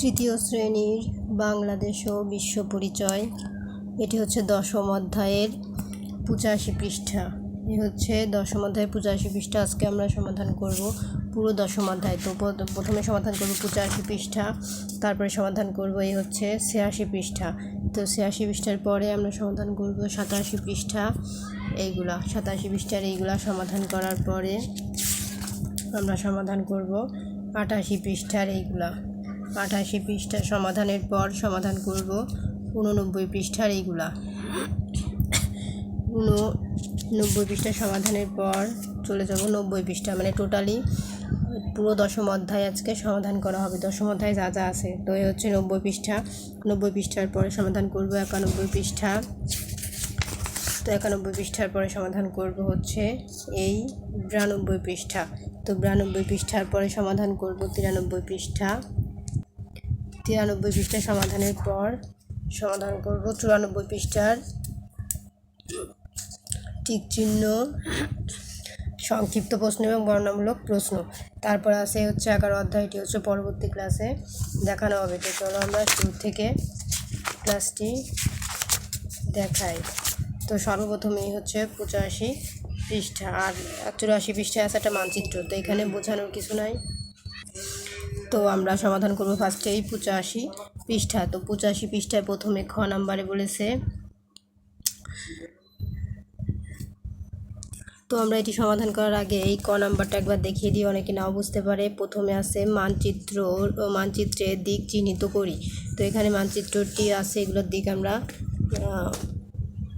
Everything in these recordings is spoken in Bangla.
তৃতীয় শ্রেণির বাংলাদেশ ও বিশ্ব পরিচয়। এটি হচ্ছে দশম অধ্যায়ের পঁচাশি পৃষ্ঠা। এ হচ্ছে দশম অধ্যায়ের পঁচাশি পৃষ্ঠা। আজকে আমরা সমাধান করব পুরো দশম অধ্যায়। তো প্রথ- প্রথমে সমাধান করব পঁচাশি পৃষ্ঠা, তারপরে সমাধান করব এই হচ্ছে ছিয়াশি পৃষ্ঠা। তো ছিয়াশি পৃষ্ঠার পরে আমরা সমাধান করব সাতাশি পৃষ্ঠা। এইগুলা, সাতাশি পৃষ্ঠার এইগুলা সমাধান করার পরে আমরা সমাধান করব আটাশি পৃষ্ঠার এইগুলা। আটাশি পৃষ্ঠার সমাধানের পর সমাধান করব উননব্বই পৃষ্ঠার এইগুলা। উননব্বই পৃষ্ঠা সমাধানের পর চলে যাব নব্বই পৃষ্ঠা মানে টোটালি পুরো দশম অধ্যায় আজকে সমাধান করা হবে। দশম অধ্যায় যা যা আছে, তো এই হচ্ছে নব্বই পৃষ্ঠা। নব্বই পৃষ্ঠার পরে সমাধান করব একানব্বই পৃষ্ঠা। তো একানব্বই পৃষ্ঠার পরে সমাধান করব হচ্ছে এই বিরানব্বই পৃষ্ঠা। তো বিরানব্বই পৃষ্ঠার পরে সমাধান করব তিরানব্বই পৃষ্ঠা। তিরানব্বই পৃষ্ঠা সমাধানের পর সমাধান করব। চুরানব্বই পৃষ্ঠার টিক চিহ্ন, সংক্ষিপ্ত প্রশ্ন এবং বর্ণনামূলক প্রশ্ন। তারপর আছে হচ্ছে এগারো অধ্যায়টি হচ্ছে পরবর্তী ক্লাসে দেখানো হবে। তো চলো আমরা শুরু থেকে ক্লাসটি দেখাই। তো সর্বপ্রথমেই হচ্ছে পঁচাশি পৃষ্ঠা, আর চুরাশি পৃষ্ঠায় আছে একটা মানচিত্র। তো এখানে বোঝানোর কিছু নাই। তো আমরা সমাধান করব ফার্স্টে এই পঁচাশি পৃষ্ঠা। তো পঁচাশি পৃষ্ঠায় প্রথমে খ নাম্বারে বলেছে, তো আমরা এটি সমাধান করার আগে এই ক নাম্বারটা একবার দেখিয়ে দিই, অনেকে নাও বুঝতে পারে। প্রথমে আছে মানচিত্র ও মানচিত্রের দিক চিহ্নিত করি। তো এখানে মানচিত্রটি আছে, এগুলোর দিক আমরা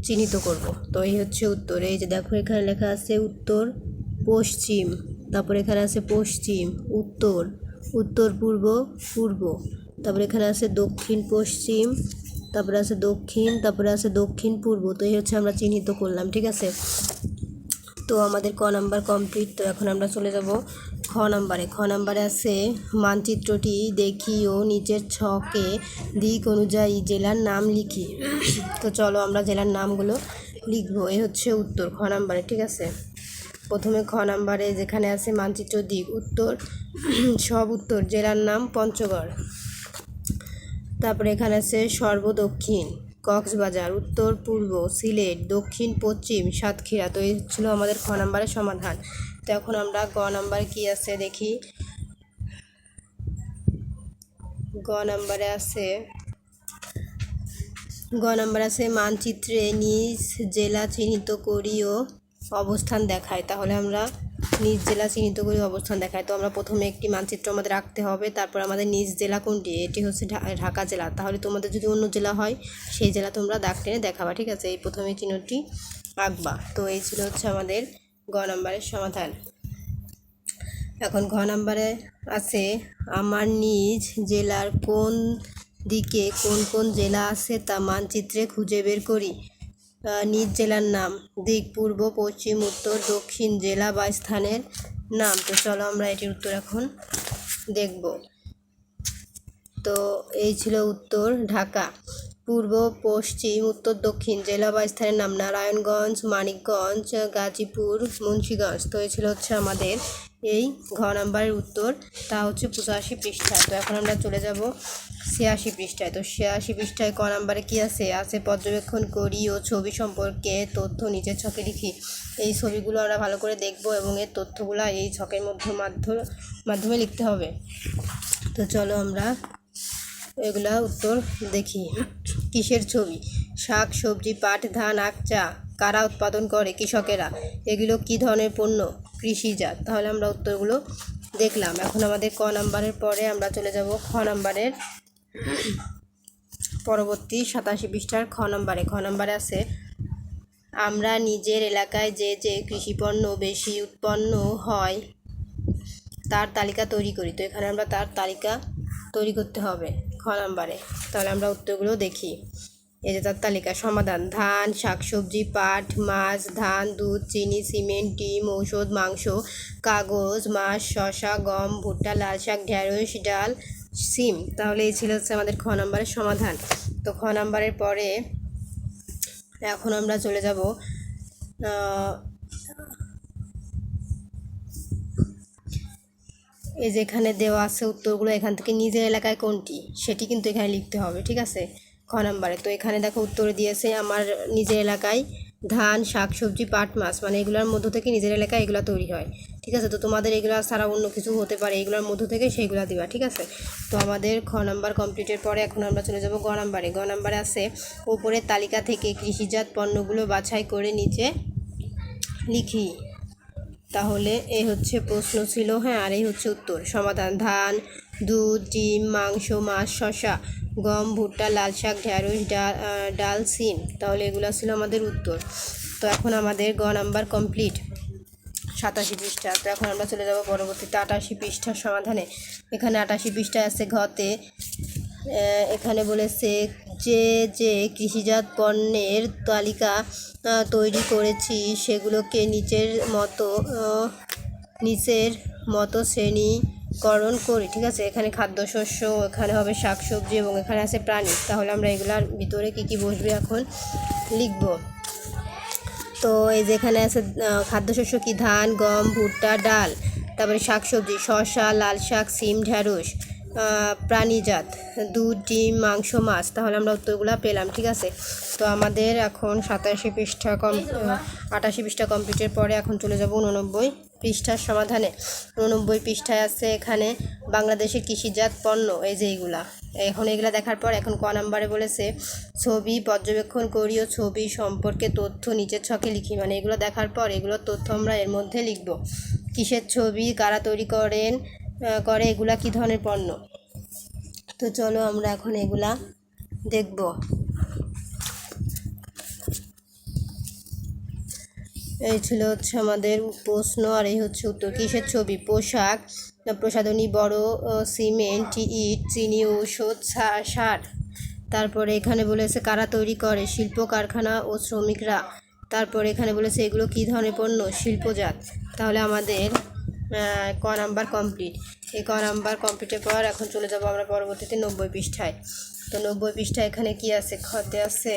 চিহ্নিত করব। তো এই হচ্ছে উত্তর। এই যে দেখো, এখানে লেখা আছে উত্তর পশ্চিম, তারপর এখানে আছে পশ্চিম, উত্তর। উত্তর, পূর্ব পূর্ব। তারপরে এখানে আছে দক্ষিণ, পশ্চিম, তারপরে আছে দক্ষিণ, তারপরে আছে দক্ষিণ, পূর্ব। তো এই হচ্ছে আমরা চিহ্নিত করলাম, ঠিক আছে? তো আমাদের ক নাম্বার কমপ্লিট, তো এখন আমরা চলে যাব খ নাম্বারে। খ নাম্বারে আছে, মানচিত্রটি দেখি ও নিচের ছকে দিক অনুযায়ী জেলার নাম লিখি। তো চলো আমরা জেলার নামগুলো লিখব এই হচ্ছে উত্তর খ নাম্বারে, ঠিক আছে? প্রথমে খ নাম্বারে যেখানে আছে মানচিত্র দিক উত্তর, সব উত্তর, জেলার নাম পঞ্চগড়। তারপরে এখানে আছে সর্বদক্ষিণ, কক্সবাজার, উত্তর, পূর্ব, সিলেট, দক্ষিণ, পশ্চিম, সাতক্ষীরা। তো এই ছিল আমাদের খ নাম্বারের সমাধান। তো এখন আমরা গ নাম্বার কি আছে দেখি। গ নাম্বারে আছে, গ নাম্বার আছে মানচিত্রে নিজ জেলা চিহ্নিত করি ও অবস্থান দেখায়। তাহলে আমরা নিজ জেলা চিহ্নিত করি অবস্থান দেখায়। তো আমরা প্রথমে একটি মানচিত্র আমাদের রাখতে হবে। তারপর আমাদের নিজ জেলা কোনটি? এটি হচ্ছে ঢাকা জেলা। তাহলে তোমাদের যদি অন্য জেলা হয়, সেই জেলা তোমরা দাগ টেনে দেখাবা, ঠিক আছে? এই প্রথমে চিহ্নটি আঁকবা। তো এই ছিল হচ্ছে আমাদের গ নাম্বারের সমাধান। এখন ঘ নাম্বারে আছে, আমার নিজ জেলার কোন দিকে কোন কোন জেলা আছে তা মানচিত্রে খুঁজে বের করি। নিজ জেলার নাম। দিক, পূর্ব, পশ্চিম, উত্তর, দক্ষিণ জেলা বা স্থানের নাম। তো চলো আমরা এটির উত্তর এখন দেখব। তো এই ছিল উত্তর ঢাকা। পূর্ব, পশ্চিম, উত্তর, দক্ষিণ জেলা বা স্থানের নাম। নারায়ণগঞ্জ, মানিকগঞ্জ, গাজীপুর, মুন্সিগঞ্জ। তো এই ছিল হচ্ছে আমাদের এই ঘ নাম্বারের উত্তর, তা হচ্ছে পঁচাশি পৃষ্ঠায়। তো এখন আমরা চলে যাব ছিয়াশি পৃষ্ঠায়। তো ছিয়াশি পৃষ্ঠায় ক নাম্বারে কী আছে? আছে পর্যবেক্ষণ করি ও ছবি সম্পর্কে তথ্য নিচের ছকে লিখি। এই ছবিগুলো আমরা ভালো করে দেখব এবং এর তথ্যগুলো এই ছকের মধ্যে মাধ্যমে লিখতে হবে। তো চলো আমরা এগুলা উত্তর দেখি। কিসের ছবি? শাক, সবজি, পাট, ধান, আখ, চা, কারা উৎপাদন করে কৃষকেরা? এগুলো কি ধরনের পণ্য? কৃষিজাত। তাহলে আমরা উত্তরগুলো দেখলাম। এখন আমাদের ক নাম্বারের পরে আমরা চলে যাব খ নাম্বারের। পরবর্তী সাতাশি পৃষ্ঠার খ নাম্বারে। খ নাম্বারে আছে, আমরা নিজের এলাকায় যে যে কৃষিপণ্য বেশি উৎপন্ন হয়, তার তালিকা তৈরি করি। তো এখানে আমরা তার তালিকা তৈরি করতে হবে খ নাম্বারে। তাহলে আমরা উত্তরগুলো দেখি। এই যে তার তালিকা সমাধান, ধান, শাকসবজি, পাট, মাছ, ধান, দুধ, চিনি, সিমেন্ট, ডিম, ঔষধ, মাংস, কাগজ, মাছ, শসা, গম, ভুট্টা, লাল শাক, ঢেঁড়স, ডাল, সিম। তাহলে এই ছিল হচ্ছে আমাদের খ নাম্বারের সমাধান। তো খ নাম্বারের পরে এখন আমরা চলে যাব এই যে এখানে দেওয়া আছে উত্তরগুলো এখান থেকে নিজের এলাকায় কোনটি? সেটি কিন্তু এখানে লিখতে হবে, ঠিক আছে? খ নাম্বারে। তো এখানে দেখো উত্তরে দিয়েছে আমার নিজের এলাকায় ধান, শাক, সবজি, পাট, মাছ মানে এগুলোর মধ্য থেকে নিজের এলাকায় এগুলো তৈরি হয়। ঠিক আছে? তো তোমাদের এগুলো ছাড়া অন্য কিছু হতে পারে, এগুলোর মধ্য থেকে সেইগুলো দিবা, ঠিক আছে? তো আমাদের খ নাম্বার কমপ্লিটের পরে এখন আমরা চলে যাব গ নাম্বারে। গ নাম্বারে আছে উপরের তালিকা থেকে কৃষিজাত পণ্যগুলো বাছাই করে নিচে লিখি। তাহলে এই হচ্ছে প্রশ্ন ছিল হ্যাঁ আর এই হচ্ছে উত্তর। সমাধান, ধান, দুধ, ডিম, মাংস, মাছ শশা গম, ভুট্টা, লাল শাক ঢ্যাঁড়স ডাল ডাল, সিম। তাহলে এগুলো ছিল আমাদের উত্তর। তো এখন আমাদের গ নাম্বার কমপ্লিট। সাতাশি পৃষ্ঠা। তো এখন আমরা চলে যাব পরবর্তীতে আটাশি পৃষ্ঠার সমাধানে। এখানে আটাশি পৃষ্ঠা আছে ঘতে এখানে বলেছে যে যে কৃষিজাত পণ্যের তালিকা তৈরি করেছি, সেগুলোকে নিচের মতো নিচের মতো শ্রেণীকরণ করি ঠিক আছে? এখানে খাদ্যশস্য এখানে হবে শাকসবজি এবং এখানে আছে প্রাণী। তাহলে আমরা এগুলার ভিতরে কী কী বসবে এখন লিখব। তো এই যেখানে আছে আহ, খাদ্যশস্য কি? ধান গম ভুট্টা ডাল। তারপরে শাকসবজি শসা লাল শাক সিম ঢ্যাঁড়স প্রাণীজাত দুধ ডিম মাংস মাছ। তাহলে আমরা উত্তরগুলো পেলাম ঠিক আছে? তো আমাদের এখন সাতাশি পৃষ্ঠা কম আটাশি পৃষ্ঠা কমপ্লিটের পরে এখন চলে যাব উননব্বই। পৃষ্ঠার সমাধানে উননব্বই পৃষ্ঠায় আছে এখানে বাংলাদেশের কৃষিজাত পণ্য, এই যে এইগুলা এখন এগুলা দেখার পর এখন ক নাম্বারে বলেছে, ছবি পর্যবেক্ষণ করি ও ছবি সম্পর্কে তথ্য নিচের ছকে লিখি। মানে এগুলো দেখার পর এগুলোর তথ্য আমরা এর মধ্যে লিখব। কিসের ছবি, কারা তৈরি করেন করে, এগুলা কী ধরনের পণ্য? তো চলো আমরা এখন এগুলা দেখব। এই ছিল হচ্ছে আমাদের প্রশ্ন আর এই হচ্ছে উত্তর। কিসের ছবি? পোশাক। প্রসাধনী বড় সিমেন্ট, ইট, চিনি, ঔষধ সার। তারপরে এখানে বলেছে কারা তৈরি করে? শিল্প কারখানা ও শ্রমিকরা। তারপরে এখানে বলেছে এগুলো কী ধরনের পণ্য? শিল্পজাত। তাহলে আমাদের ক নাম্বার কমপ্লিট। এই ক নাম্বার কমপ্লিটের পর এখন চলে যাব আমরা পরবর্তীতে নব্বই পৃষ্ঠায়। তো নব্বই পৃষ্ঠায় এখানে কি আছে? খতে আছে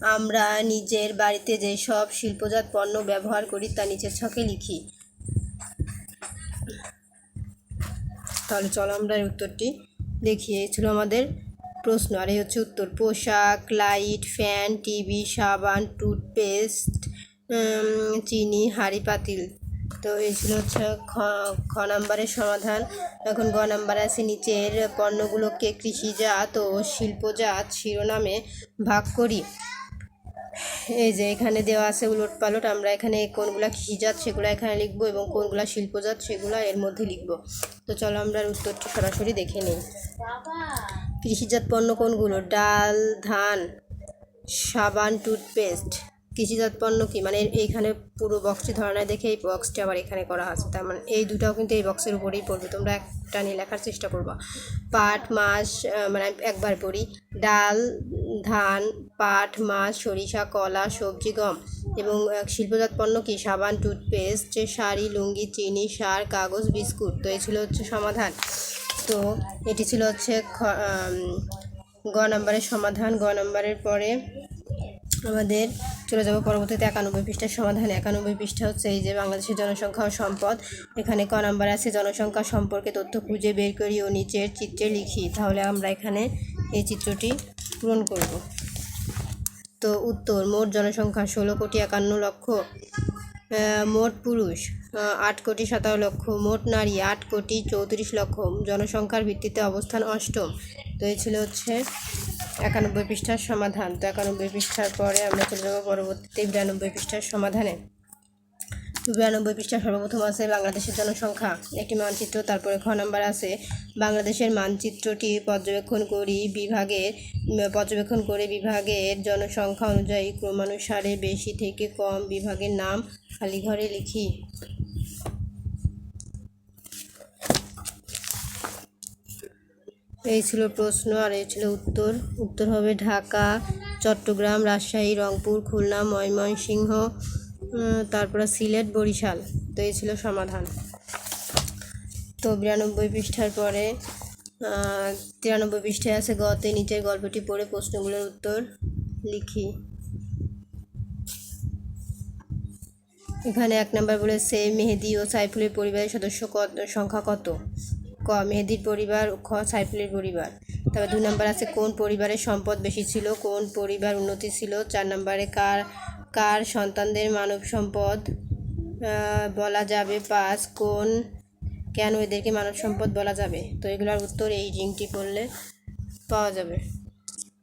আমরা নিজের বাড়িতে যেসব শিল্পজাত পণ্য ব্যবহার করি তা নিচের ছকে লিখি। তাহলে চলো আমরা এর উত্তরটি দেখি। ছিল আমাদের প্রশ্ন। আর এই হচ্ছে উত্তর। পোশাক, লাইট, ফ্যান, টিভি, সাবান, টুথপেস্ট চিনি, হাঁড়ি, পাতিল। তো এই ছিল হচ্ছে খ খ নাম্বারের সমাধান। এখন গ নাম্বার আছে, নিচের পণ্যগুলোকে কৃষিজাত ও শিল্পজাত শিরোনামে ভাগ করি। এই যে এখানে দেওয়া আছে উলট পালট, আমরা এখানে কোনগুলা কৃষিজাত সেগুলো এখানে লিখব এবং কোনগুলা শিল্পজাত সেগুলো এর মধ্যে লিখব। তো চলো আমরা উত্তরটি সরাসরি দেখে নিই। কৃষিজাত পণ্য কোনগুলো? ডাল, ধান, সাবান, টুথপেস্ট। কৃষিজাত পণ্য কী? মানে এইখানে পুরো বক্সটি ধরনের দেখে এই বক্সটি আবার এখানে করা আছে তার মানে এই দুটাও কিন্তু এই বক্সের উপরেই পড়বে। তোমরা একটা নিয়ে লেখার চেষ্টা করবা। পাট আহ, মানে একবার পড়ি। ডাল ধান পাট মাছ সরিষা কলা সবজি গম। এবং শিল্পজাত পণ্য কি? সাবান টুথপেস্ট শাড়ি লুঙ্গি চিনি সার কাগজ বিস্কুট। তো এই ছিল হচ্ছে সমাধান। তো এটি ছিল হচ্ছে গ নম্বরের সমাধান। গ নম্বরের পরে আমাদের চলে যাব পরবর্তীতে একানব্বই পৃষ্ঠার সমাধান। একানব্বই পৃষ্ঠা হচ্ছে এই যে বাংলাদেশের জনসংখ্যা সম্পদ। এখানে ক নাম্বার আছে, জনসংখ্যা সম্পর্কে তথ্য খুঁজে বের করি ও নিচের চিত্রে লিখি। তাহলে আমরা এখানে এই চিত্রটি পূরণ করব। তো উত্তর, মোট জনসংখ্যা ষোলো কোটি একান্ন লক্ষ মোট পুরুষ আট কোটি সতেরো লক্ষ, মোট নারী, আট কোটি চৌত্রিশ লক্ষ। জনসংখ্যার ভিত্তিতে অবস্থান অষ্টম। তো এই ছিল হচ্ছে একানব্বই পৃষ্ঠার সমাধান। তো একানব্বই পৃষ্ঠার পরে আমরা চলে যাব পরবর্তীতে বিরানব্বই পৃষ্ঠার সমাধানে। বিরানব্বই পৃষ্ঠা সর্বপ্রথম আছে বাংলাদেশের জনসংখ্যা। একটি মানচিত্র, তারপরে খ নাম্বার আছে বাংলাদেশের মানচিত্রটি পর্যবেক্ষণ করি বিভাগের, পর্যবেক্ষণ করে বিভাগের জনসংখ্যা অনুযায়ী ক্রমানুসারে বেশি থেকে কম বিভাগের নাম খালি ঘরে লিখি। এই ছিল প্রশ্ন আর এই ছিল উত্তর। উত্তর হবে ঢাকা, চট্টগ্রাম, রাজশাহী, রংপুর, খুলনা, ময়মনসিংহ তারপরে সিলেট, বরিশাল। তো এই ছিল সমাধান। তো বিরানব্বই পৃষ্ঠার পরে তিরানব্বই পৃষ্ঠায় আছে গতে নিচের গল্পটি পড়ে প্রশ্নগুলোর উত্তর লিখি। এখানে এক নাম্বার বলেছে মেহেদি ও সাইফুলের পরিবারের সদস্য কত, সংখ্যা কত? ক মেহেদির পরিবার, খ সাইফুলের পরিবার। তারপর দুই নম্বর আছে কোন পরিবারের সম্পদ বেশি ছিল, কোন পরিবার উন্নতি ছিল, চার নাম্বারে কার কার সন্তানদের মানব সম্পদ বলা যাবে পাঁচ, কোন, কেন এদেরকে মানব সম্পদ বলা যাবে? তো এগুলোর উত্তর এই রিংটি পড়লে পাওয়া যাবে।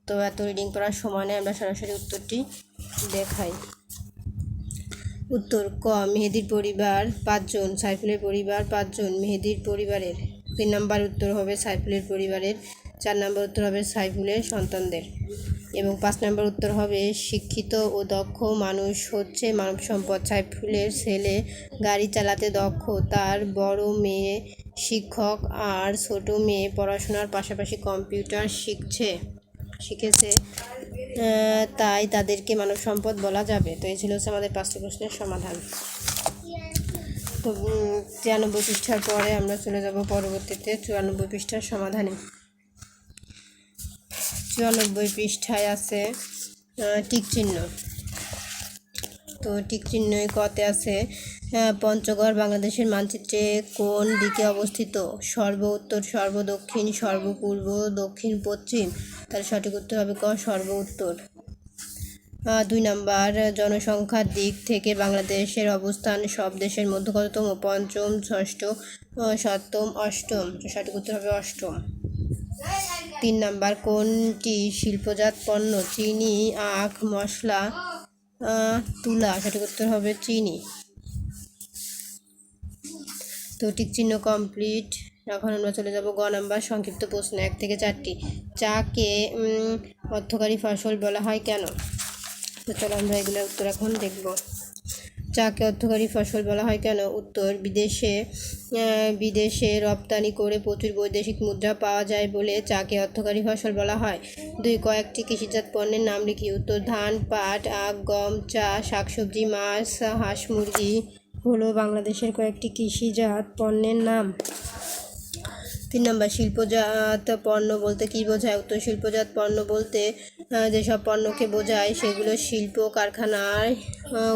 তো এত রিডিং পড়ার সময় নেই, আমরা সরাসরি উত্তরটি দেখাই। উত্তর, ক, মেহেদির পরিবার পাঁচজন, সাইফুলের পরিবার পাঁচজন, মেহেদির পরিবারের। তিন নম্বর উত্তর হবে সাইফুলের পরিবারের, চার নম্বর উত্তর হবে সাইফুলের সন্তানদের এবং পাঁচ নম্বর উত্তর হবে শিক্ষিত ও দক্ষ মানুষ হচ্ছে মানব সম্পদ। সাইফুলের ছেলে গাড়ি চালাতে দক্ষ, তার বড় মেয়ে শিক্ষক আর ছোট মেয়ে পড়াশোনার পাশাপাশি কম্পিউটার শিখছে, শিখেছে। তাই তাদেরকে মানব সম্পদ বলা যাবে। তো এই ছিল হচ্ছে আমাদের পাঁচটি প্রশ্নের সমাধান। তো উম, তিরানব্বই পৃষ্ঠার পরে আমরা চলে যাব পরবর্তীতে চুরানব্বই পৃষ্ঠার সমাধানে। চুরানব্বই পৃষ্ঠায় আছে টিক চিহ্ন। তো টিক চিহ্নই কতে আছে পঞ্চগড় বাংলাদেশের মানচিত্রে কোন দিকে অবস্থিত? সর্ব উত্তর সর্ব দক্ষিণ সর্ব পূর্ব দক্ষিণ পশ্চিম। তার সঠিক উত্তর হবে ক? সর্ব উত্তর। দুই নাম্বার, জনসংখ্যার দিক থেকে বাংলাদেশের অবস্থান সব দেশের মধ্যে কততম পঞ্চম, ষষ্ঠ সপ্তম অষ্টম। সঠিক উত্তর হবে অষ্টম। তিন নাম্বার, কোনটি শিল্পজাত পণ্য? চিনি, আখ, মশলা তুলা। সঠিক উত্তর হবে চিনি। তো চিহ্ন কমপ্লিট এখন আমরা চলে যাব গ নাম্বার, সংক্ষিপ্ত প্রশ্ন এক থেকে চারটি। চাকে অর্থকারী ফসল বলা হয় কেন? তো চলো আমরা এগুলো উত্তর এখন দেখব। চাকে অর্থকারী ফসল বলা হয় কেন? উত্তর, বিদেশে বিদেশে রপ্তানি করে প্রচুর বৈদেশিক মুদ্রা পাওয়া যায় বলে চাকে অর্থকারী ফসল বলা হয়। দুই, কয়েকটি কৃষিজাত পণ্যের নাম লিখি। উত্তর, ধান, পাট, আখ, গম, চা, শাকসবজি, মাছ, হাঁস, মুরগি হলো বাংলাদেশের কয়েকটি কৃষিজাত পণ্যের নাম। তিন নম্বর, শিল্পজাত পণ্য বলতে কী বোঝায়? উত্তর শিল্পজাত পণ্য বলতে যেসব পণ্যকে বোঝায়, সেগুলো শিল্প, কারখানায়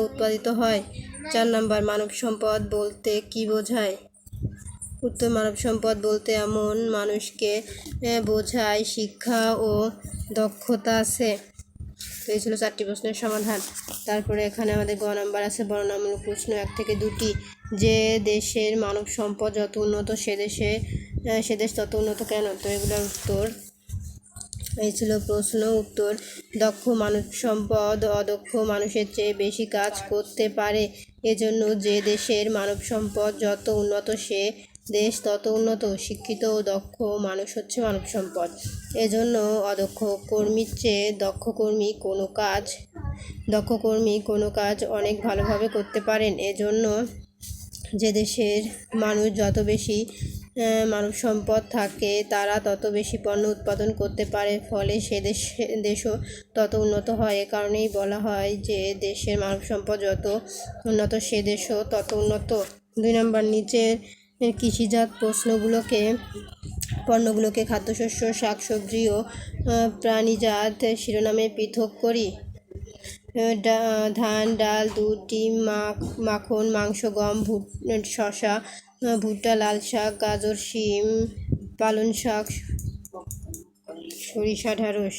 উৎপাদিত হয়। চার নম্বর, মানব সম্পদ বলতে কী বোঝায়? উত্তর, মানব সম্পদ বলতে এমন মানুষকে বোঝায় শিক্ষা ও দক্ষতা আছে। তো এই ছিল চারটি প্রশ্নের সমাধান। তারপরে এখানে আমাদের গ নাম্বার আছে, বর্ণনামূলক প্রশ্ন এক থেকে দুটি। যে দেশের মানব সম্পদ যত উন্নত, সে দেশে সে দেশ তত উন্নত কেন? তো এগুলোর উত্তর এই ছিল প্রশ্ন, উত্তর। দক্ষ মানব সম্পদ, অদক্ষ মানুষের চেয়ে বেশি কাজ করতে পারে। এজন্য যে দেশের মানব সম্পদ যত উন্নত, সে দেশ তত উন্নত। শিক্ষিত ও দক্ষ মানুষ হচ্ছে মানব সম্পদ। এজন্য অদক্ষ কর্মীর চেয়ে দক্ষ কর্মী কোনো কাজ, দক্ষ কর্মী কোনো কাজ অনেক ভালোভাবে করতে পারেন। এজন্য যে দেশের মানুষ যত বেশি মানব সম্পদ থাকে, তারা তত বেশি পণ্য উৎপাদন করতে পারে, ফলে সে দেশ, দেশও তত উন্নত হয়। এ কারণেই বলা হয় যে, দেশের মানব সম্পদ যত উন্নত, সে দেশও তত উন্নত। দুই নম্বর, নিচের কৃষিজাত প্রশ্নগুলোকে পণ্যগুলোকে খাদ্যশস্য, শাকসবজি ও প্রাণীজাত শিরোনামে পৃথক করি। ধান, ডাল, দুধ, ডিম মাখ মাখন, মাংস, গম ভুট শশা ভুট্টা, লাল শাক, গাজর, শিম, পালং শাক, সরিষা ঢ্যাঁড়স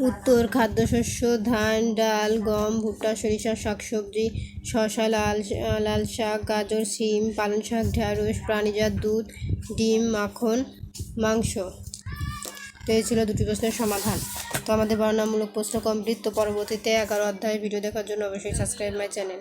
উত্তর, খাদ্যশস্য, ধান, ডাল, গম, ভুট্টা, সরিষা, শাকসবজি শশা লাল লাল শাক, গাজর, শিম, পালং শাক ঢ্যাঁড়স প্রাণীজাত দুধ, ডিম, মাখন, মাংস। তো এই ছিল দুটি প্রশ্নের সমাধান। তো আমাদের বর্ণনামূলক প্রশ্ন কমপ্লিট তো পরবর্তীতে এগারো অধ্যায় ভিডিও দেখার জন্য অবশ্যই সাবস্ক্রাইব মাই চ্যানেল